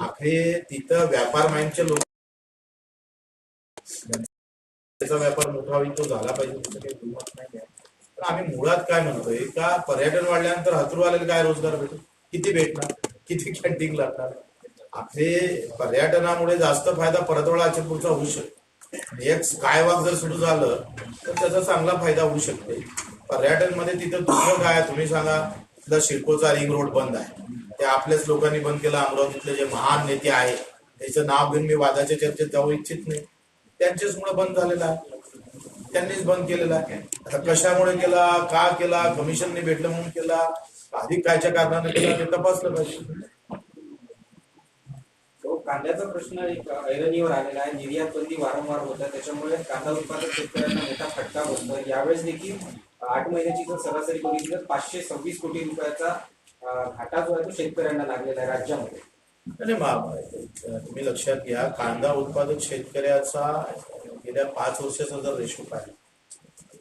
आखरी तिथं व्यापार माइंडचे लोक त्याचा व्यापार मोठा होईल तो झाला पाहिजे तिथं काही किंमत नाही आहे. तर आम्ही मुळात काय म्हणतोय का पर्यटन वाढल्यानंतर हत्रुवाल्याला काय रोजगार भेटेल किती भेटणार? किती कॅन्टीन लागणार? आपले पर्यटनामुळे जास्त फायदा परतवाडा अचलपूरचा होऊ शकतो. आणि एक स्कायवॉक जर सुरू झालं तर त्याचा चांगला फायदा होऊ शकते. पर्यटनमध्ये तिथं दुसरं काय तुम्ही सांगा. तिथला शिडकोचा रिंग रोड बंद आहे. ते आपल्याच लोकांनी बंद केला अमरावतीतले जे महान नेते आहेत त्याचं नाव घेऊन मी वादाच्या चर्चेत जाऊ इच्छित नाही. त्यांच्याच मुळे बंद झालेला आहे. त्यांनीच बंद केलेला आहे. आता कशामुळे केला का केला कमिशनने भेटलं म्हणून केला अधिक कायच्या कारणाने केला ते तपासलं पाहिजे. कांद्याचा प्रश्न एक ऐरणीवर आलेला आहे. निर्यात बंदी वारंवार होत आहे. त्याच्यामुळे कांदा उत्पादक शेतकऱ्यांना मोठा फटका बसतो यावेळेस देखील आठ महिन्याची जर सरासरी बघितली तर पाचशे सव्वीस कोटी रुपयाचा घाटा जो आहे तो शेतकऱ्यांना लागलेला आहे राज्यामध्ये. आणि तुम्ही लक्षात घ्या कांदा उत्पादक शेतकऱ्याचा गेल्या पाच वर्षाचा जर रेशो पाहिला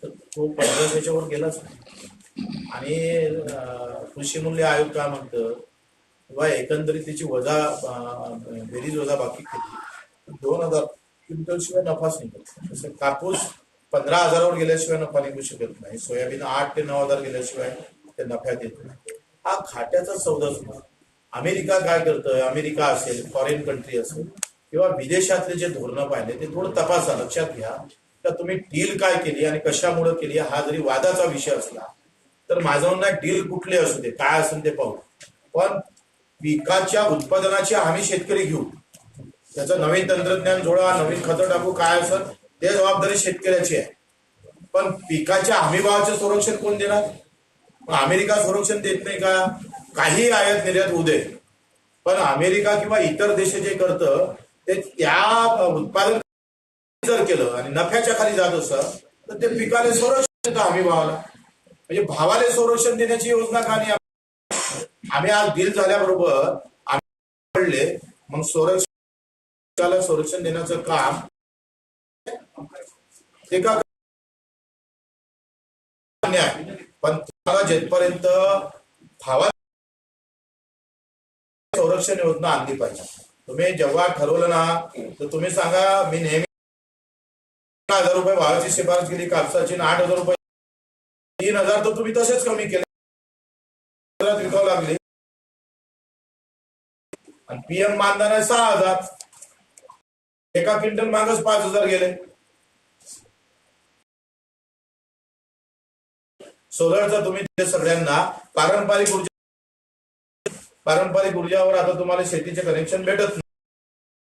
तर तो पंधरा त्याच्यावर गेलाच नाही. आणि कृषी मूल्य आयोग काय म्हणतं किंवा एकंदरीत त्याची वजा बेरीज वजा बाकी केली दोन हजार क्विंटल शिवाय नफाच निघत तसं कापूस पंधरा हजारावर गेल्याशिवाय नफा निघू शकत नाही. सोयाबीन आठ ते नऊ हजार गेल्याशिवाय ते नफ्यात येत नाही. हा खाट्याचा सौदा सुद्धा. अमेरिका काय करतं अमेरिका असेल फॉरेन कंट्री असेल किंवा विदेशातले जे धोरणं पाहिले ते थोडं तपासा लक्षात घ्या. का तुम्ही डील काय केली आणि कशामुळे केली हा जरी वादाचा विषय असला तर माझं म्हणणं डील कुठले असू दे काय असेल ते पाहू. पण पिकाच्या उत्पादनाची आम्ही शेतकरी घेऊ. त्याचं नवीन तंत्रज्ञान जोडा नवीन खतं टाकू काय असं ते जबाबदारी शेतकऱ्याची आहे. पण पिकाच्या हमीभावाचे संरक्षण कोण देणार? अमेरिका संरक्षण देत नाही का? काही आयात निर्यात होऊ दे. पण अमेरिका किंवा इतर देश जे करतं ते त्या उत्पादन जर केलं आणि नफ्याच्या खाली जात असं तर ते पिकाला संरक्षण देतं हमी भावाला म्हणजे भावाला संरक्षण देण्याची योजना का नाही? आम्ही आज डील झाल्याबरोबर आम्ही पडले मग संरक्षण संरक्षण देण्याचं काम ते का आहे. पण तुम्हाला जेथपर्यंत भावा संरक्षण योजना आणली पाहिजे. तुम्ही जेव्हा ठरवलं ना तर तुम्ही सांगा मी नेहमी हजार रुपये भावाची शिफारस केली कापसाची आठ हजार रुपये. तीन हजार तर तुम्ही तसेच कमी केले. विकावं लागले. आणि पीएम मानधन आहे सहा हजार. एका क्विंटल मागच पाच हजार गेले. सोलरचा तुम्ही सगळ्यांना पारंपरिक ऊर्जा पारंपरिक ऊर्जावर आता तुम्हाला शेतीचे कनेक्शन भेटत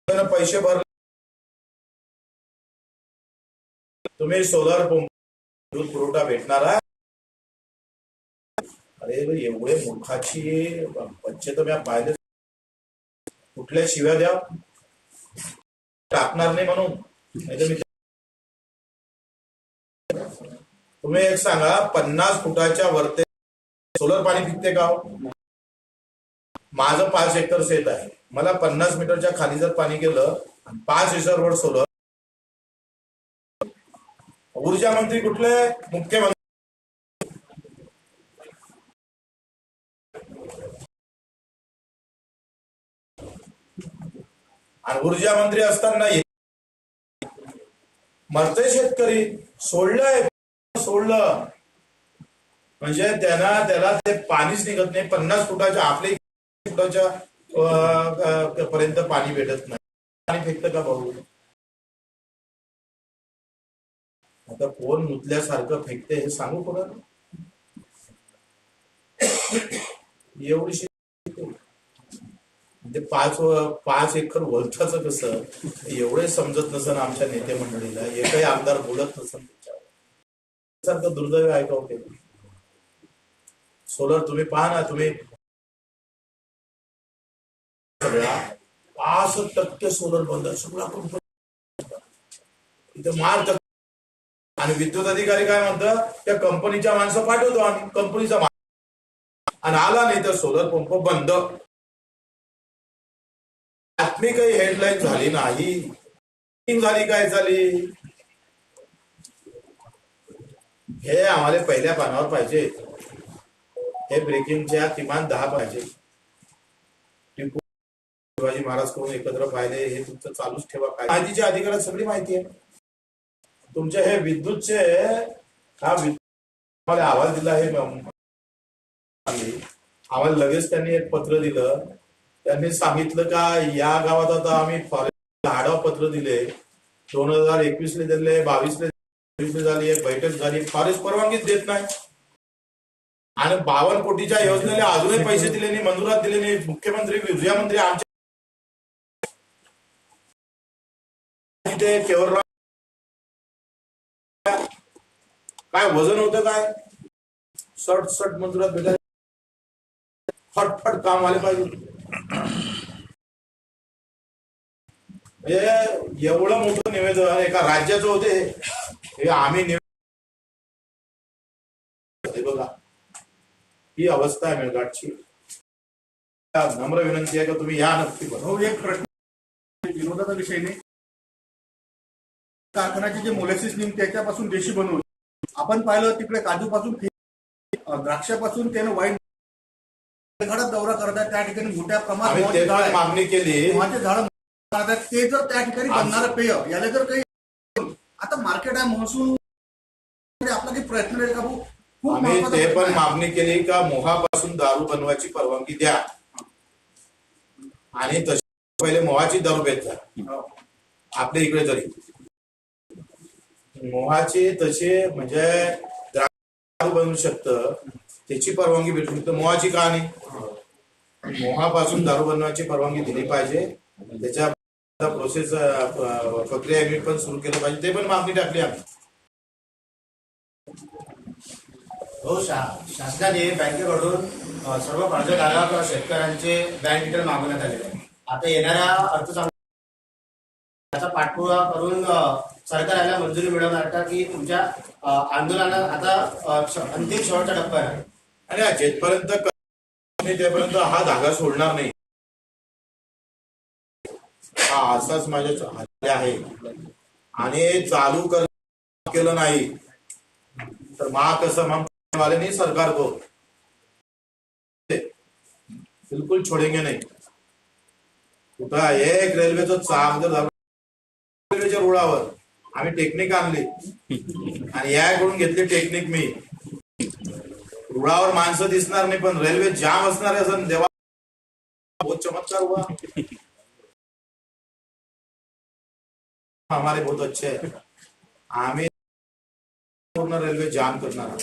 नाही. पैसे भरले. तुम्ही सोलर पंप दूध पुरवठा भेटणार अरे एवढे मूर्खाची बच्चे तर मी पाहिले कुठल्या शिव्या द्या? टाकणार नाही म्हणून. नाहीतर मी तुम्ही एक सांगा पन्नास फुटाच्या वरते सोलर पाणी पिकते का हो? माझं पाच एकर शेत आहे. मला पन्नास मीटरच्या खाली जर पाणी गेलं पाच एकरवर सोलर ऊर्जा मंत्री कुठले? मुख्यमंत्री आणि ऊर्जा मंत्री असताना मरते शेतकरी सोडलंय. सोडलं म्हणजे त्यांना त्याला ते पाणीच निघत नाही. पन्नास फुटाच्या आपल्या फुटाच्या पर्यंत पाणी भेटत नाही. पाणी फेकतं का भाऊ? आता कोण मुतल्यासारखं फेकते हे सांगू कोणा एवढीशी ते पाच पाच एकर वलथाचं कसं? एवढे समजत नसन आमच्या नेते मंडळीला. एकही आमदार बोलत नसन. सारखं दुर्दैव आहे का होते सोलर तुम्ही पहा ना तुम्ही. पाच टक्के सोलर बंद सगळा कंपनी इथं मार आणि विद्युत अधिकारी काय म्हणतात त्या कंपनीच्या माणसं पाठवतो आम्ही. कंपनीचा माल. आणि आला नाही तर सोलर पंप बंद. बातमी काही हेडलाईन झाली नाही. झाली काय झाली? हे आम्हाला पहिल्या पानावर पाहिजे. हे ब्रेकिंगच्या किमान दहा पाहिजे. टिपू शिवाजी महाराज करून एकत्र पाहिले हे तुमचं चालूच ठेवा. काय? माहितीच्या अधिकारात सगळी माहिती आहे. तुमचे हे विद्युतचे हा विद्युत आवाज दिला हे आम्हाला लगेच त्यांनी एक पत्र दिलं. त्यांनी सांगितलं का या गावात आता आम्ही फॉरेस्ट पत्र दिले. दोन हजार एकवीसले दिले बावीसले झाली एक बैठक झाली फॉरेस्ट परवानगीच देत नाही. आणि बावन्न कोटीच्या योजनेला अजूनही पैसे दिले नाही मंजुरात दिले नाही. मुख्यमंत्री गृहमंत्री आमचे काय वजन होतं काय? सट सट मंजुरात भेटायला फटफट काम आले पाहिजे. एवढं मोठं निवेदन एका राज्याचं होते. हे आम्ही हे बघा. ही अवस्था आहे मेळघाटची. नम्र विनंती आहे का तुम्ही या नक्की बघा भाऊ एक प्रश्न. विनोदाचा विषय नाही. कारखान्याचे जे मोलेसिस निघते त्याच्यापासून देशी बनवून आपण पाहिलं तिकडे काजूपासून द्राक्षापासून त्यानं वाईट झाडात दौरा करतात. त्या ठिकाणी मोठ्या प्रमाणात मागणी केली. मोहाचे झाड ते जर त्या ठिकाणी बनणारं पेय याला जर काही आता मार्केट आहे महसूल. आपला काही प्रयत्न आहे का भाऊ? खूप आम्ही ते प्रश्न पण आहे. मागणी केली का मोहापासून दारू बनवायची परवानगी द्या. आणि तशी पहिले मोहाची दारू भेट हो. आपल्या इकडे तरी. मोहाची तशी म्हणजे दारू बनवू शकतं त्याची परवानगी भेटू शकतं. मोहाची का नाही मोहापासून दारू बनवायची परवानगी दिली पाहिजे. त्याच्या प्रोसेस प्रक्रिया युनिट पण सुरू केलं पाहिजे. ते पण मागणी टाकली आम्ही. हो शा शासनाने बँकेकडून सर्व कर्जदारांना किंवा शेतकऱ्यांचे बँक डिटेल मागवण्यात आलेले आहे आता येणाऱ्या अर्थसंकल्पाचा पाठपुरावा करून सरकार याला मंजुरी मिळवणार का की तुमच्या आंदोलनात आता अंतिम शेवटचा टप्पा आहे? आणि जेथपर्यंत तेपर्यंत हा धागा सोडणार नाही. हा असाच माझ्या हाती आहे. आणि चालू कर केलं नाही. तर मा कसं वाले सरकार को बिलकुल छोडेंगे नाही. कुठं एक रेल्वेचं चाक जर झालं रेल्वेच्या रुळावर. आम्ही टेक्निक आणली. आणि याकडून घेतली टेक्निक मी. रुळावर माणसं दिसणार नाही पण रेल्वे जाम असणार आहे असं देवा बहुत चमत्कार हुआ हमारे बहुत अच्छे है। आम्ही पूर्ण रेल्वे जाम करणार आहोत.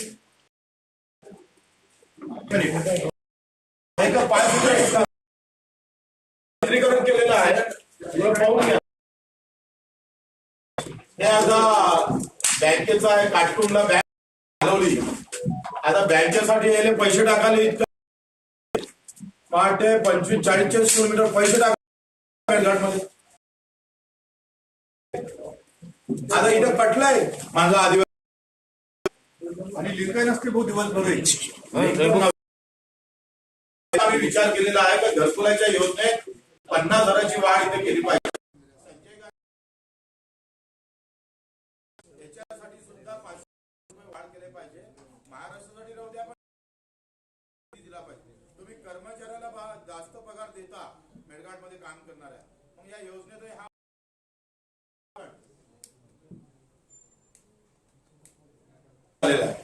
हे आहे केलेलं आहे हे। आता बँकेचं आहे काटकुंडला बँक घालवली आता बँकेसाठी यायला पैसे टाकायला इतकं पहाटे पंचवीस चाळीस चाळीस किलोमीटर पैसे टाकले आता इथं कटलाय माझा आदिवासी आणि लिंक नसते भाऊ दिवसभर. आम्ही विचार केलेला आहे का घरकुलाच्या योजनेत पन्नास हजाराची वाढ इथे केली पाहिजे. त्याच्यासाठी सुद्धा पाचशे रुपये वाढ केले पाहिजे. महाराष्ट्रासाठी राहू द्या पण दिला पाहिजे. तुम्ही कर्मचाऱ्याला जास्त पगार देता मेळघाटमध्ये काम करणाऱ्या. मग या योजनेत हा झालेला आहे.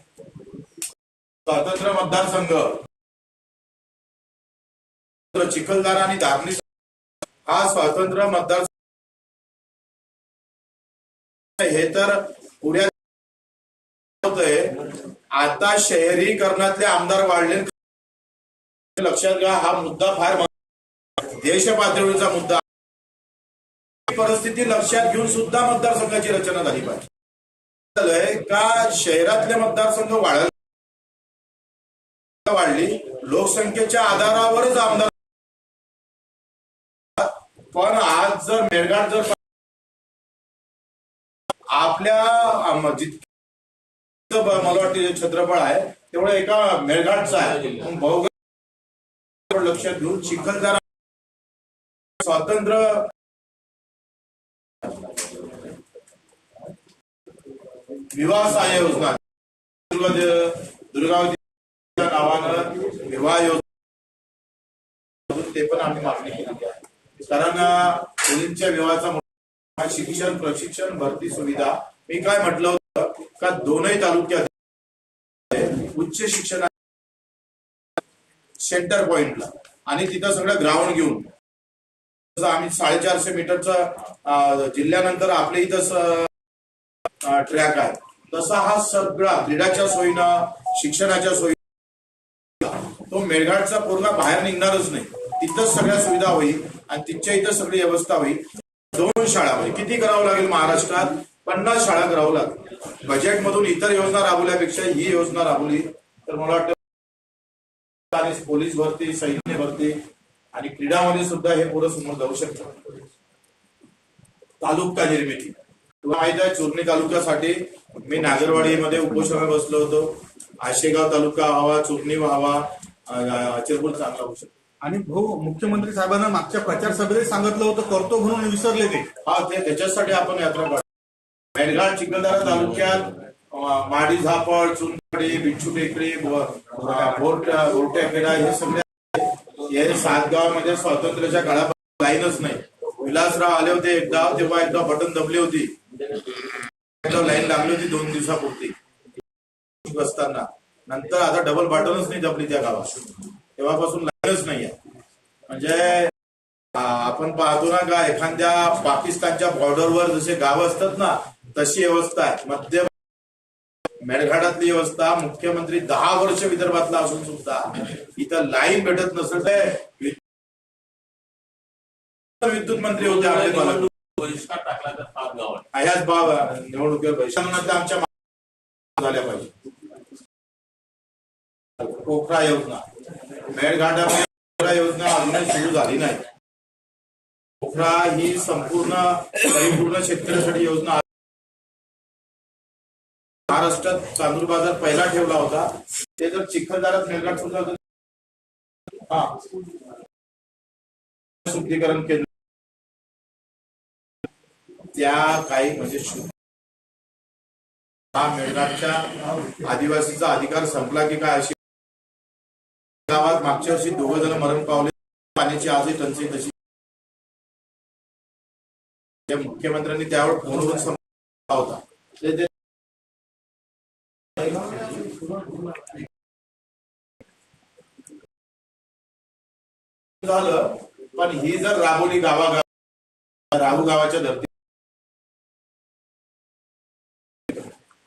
स्वातंत्र्य मतदारसंघ. चिखलदार आणि धारणी हा स्वातंत्र्य मतदार हे तर पुढे आता शहरीकरणातले आमदार वाढले. लक्षात घ्या हा मुद्दा फार महत्त्वाचा. देश मुद्दा ही परिस्थिती लक्षात घेऊन सुद्धा मतदारसंघाची रचना झाली पाहिजे. झालंय का शहरातले मतदारसंघ वाढले वाढली? लोकसंख्येच्या आधारावरच आमदार पण आज जर मेळघाट जर आपल्या जितकं मला वाटतं जे क्षेत्रफळ आहे तेवढं एका मेळघाटचं आहे. मग भौगोलिक लक्षात घेऊन चिखलदरा स्वातंत्र्य विवाह सहाय्य योजना. दुर्गा- दुर्गावती नावानं विवाह योजना. ते पण आम्ही मागणी केली आहे. कारण मुलींच्या विवाहाचा शिक्षण प्रशिक्षण भरती सुविधा. मी काय म्हटलं होतं का दोनही तालुक्यात उच्च शिक्षण सेंटर पॉइंटला आणि तिथं सगळं ग्राउंड घेऊन. आम्ही साडेचारशे मीटरचा जिल्ह्यानंतर आपल्या इथं ट्रॅक आहे. तसा हा सगळा क्रीडाच्या सोयीना शिक्षणाच्या सोयी तो मेळघाटचा पूर्ण बाहेर निघणारच नाही. तिथंच सगळ्या सुविधा होईल आणि तिथच्या इथं सगळी व्यवस्था होईल. दोन शाळा होईल. किती करावं लागेल महाराष्ट्रात? पन्नास शाळा करावं लागेल. बजेटमधून इतर योजना राबवल्यापेक्षा ही योजना राबवली तर मला वाटतं आणि पोलीस भरती सैन्य भरती आणि क्रीडामध्ये सुद्धा हे पुढे समोर जाऊ शकतात. तालुका निर्मिती. तुला माहीत आहे चोरणी तालुक्यासाठी मी नागरवाडीमध्ये उपोषणाला बसलो होतो. आशेगाव तालुका हवा चोरणी व्हावा अचलपूर चांगला होऊ शकतो. आणि भाऊ मुख्यमंत्री साहेबांना मागच्या प्रचार सभेत सांगितलं होतं करतो म्हणून विसरले ते. हा ते त्याच्यासाठी आपण यात्रा काढतो मेडघाट चिखलदरा तालुक्यात माडी झापड चुनखडी बिच्छू टेकडी बोरट्याखेडा हे सगळे हे सात गावामध्ये स्वातंत्र्याच्या काळापासून लाईनच नाही. विलासराव आले होते एकदा तेव्हा एकदा बटन दबली होती. लाईन लागली होती दोन दिवसापुरती. बसताना. नंतर आता डबल बटनच नाही जपली त्या गावात. तेव्हापासून लाईनच नाही आहे म्हणजे आपण पाहतो ना का एखाद्या पाकिस्तानच्या बॉर्डरवर जसे गाव असतात ना तशी व्यवस्था आहे. मध्य मेळघाटातली व्यवस्था मुख्यमंत्री दहा वर्ष विदर्भातला असून सुद्धा इथं लाईन भेटत नसेल विद्युत मंत्री होते आपले बहिष्कार टाकला तर सात गावात. ह्याच बाब निवडणुकीवर बहिष्कार. आमच्या झाल्या पाहिजे. पोखरा योजना. मेळघाटामध्ये योजना अजूनही सुरू झाली नाही. पोखरा ही संपूर्ण परिपूर्ण शेतकऱ्यासाठी योजना महाराष्ट्रात चांदूर बाजार पहिला ठेवला होता. ते जर चिखलदारात मेळघाट सुद्धा हा. शुद्धीकरण केंद्र त्या काही म्हणजे हा मेळघाटच्या आदिवासीचा अधिकार संपला की काय अशी गावात मागच्या वर्षी दोघं जण मरण पावले. पाण्याची आजही टंचाई तशी त्या मुख्यमंत्र्यांनी त्यावर फोनवरून संपला होता. झालं पण ही जर राहुली गावागाव राहू गावाच्या धर्ती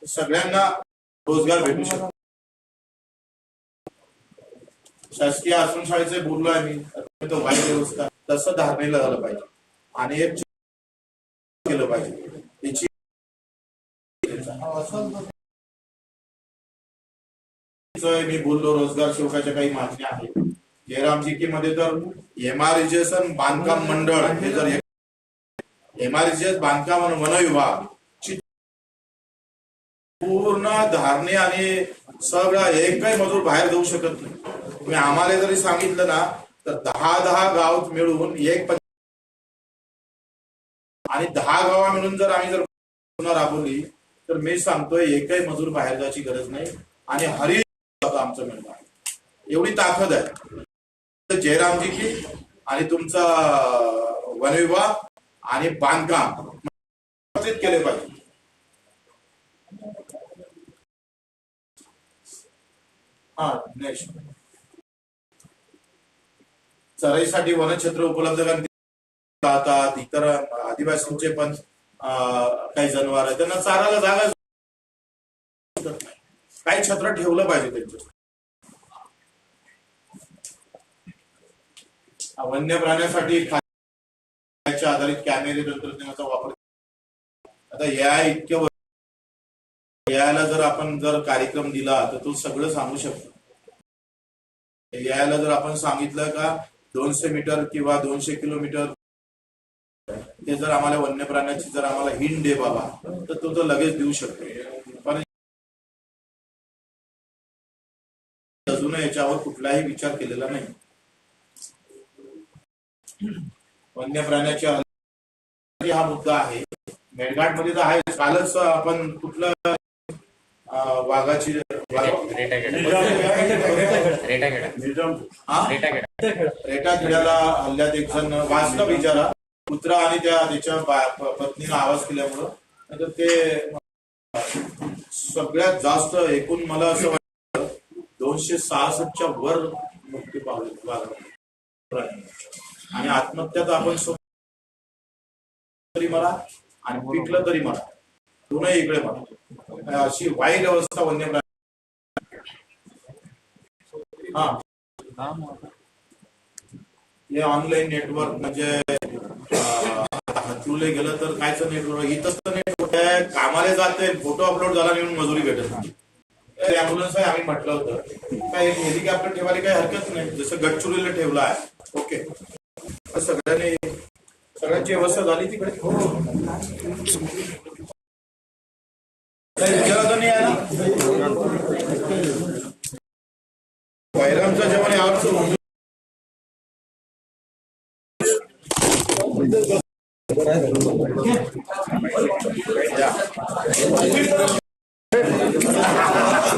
सगळ्यांना रोजगार भेटू शकतो. शासकीय आश्रमशाळेचे बोललो आहे मी तो वाईट व्यवस्था तसं धारणेला झालं पाहिजे. आणि एक केलं पाहिजे. मी बोललो रोजगार शोकाच्या काही मागण्या आहेत. जयरामजी मध्ये तर एमआरजीएस बांधकाम मंडळ हे जर एमआरजीएस बांधकाम आणि वन विभाग पूर्ण धारणे आणि सगळा एकही मजूर बाहेर जाऊ शकत नाही. तुम्ही आम्हाला जरी सांगितलं ना तर दहा दहा गाव मिळून एक आणि दहा गावा मिळून जर आम्ही जर पुन्हा राबवली तर मी सांगतोय एकही मजूर बाहेर जायची गरज नाही. आणि हरी आमचं मिळणार एवढी ताकद आहे. जयरामजी की आणि तुमचा वनविभाग आणि बांधकाम. केले पाहिजे. हा नेक्स्ट चराईसाठी वनक्षेत्र उपलब्ध करून राहतात इतर आदिवासींचे पण काही जनावर आहेत. त्यांना चारायला जागा काही छत्र ठेवलं पाहिजे त्यांच्या वन्य प्राण्यासाठी खाण्याच्या आधारित कॅमेरे तंत्रज्ञानाचा वापर आता या इतक्या यायला जर आपण जर कार्यक्रम दिला तर तो सगळं सांगू शकतो. यायला जर आपण सांगितलं का दोनशे मीटर किंवा दोनशे किलोमीटर ते जर आम्हाला वन्य प्राण्याची जर आम्हाला हिंड दे बाबा तर तो तो लगेच देऊ शकतो. पण अजून याच्यावर कुठलाही विचार केलेला नाही. वन्य प्राण्याच्या हा मुद्दा आहे. मेळघाटमध्ये तर आहे कालच आपण कुठलं वाघाची वाघ-? रेटा किड्याला हल्ल्यात एक जण वाचला बिचारा. कुत्रा आणि त्या त्याच्या बा- प- पत्नीनं आवाज केल्यामुळं. नाहीतर ते सगळ्यात जास्त एकूण मला असं वाटतं दोनशे सहासष्टच्या वर मुक्ती पावले वाघ आणि आत्महत्या तर आपण तरी मला आणि पिकलं तरी मला. दोनही इकडे मला अशी वाईट अवस्था वन्य प्राणी हा. हे ऑनलाईन नेटवर्क म्हणजे तुले गेलं तर कायच नेटवर्क इथंच तर नेटवर्क आहे. कामाला जाते फोटो अपलोड झाला म्हणून मजुरी भेटत नाही. अँब्युलन्स आहे आम्ही म्हटलं होतं. काय हेलिकॉप्टर ठेवायला काही हरकत नाही. जसं गडचिरोलीला ठेवलं आहे. ओके. सगळ्यांनी सगळ्यांची व्यवस्था झाली तिकडे? हो बैरामचं जेवण यावरचं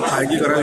काळजी करायला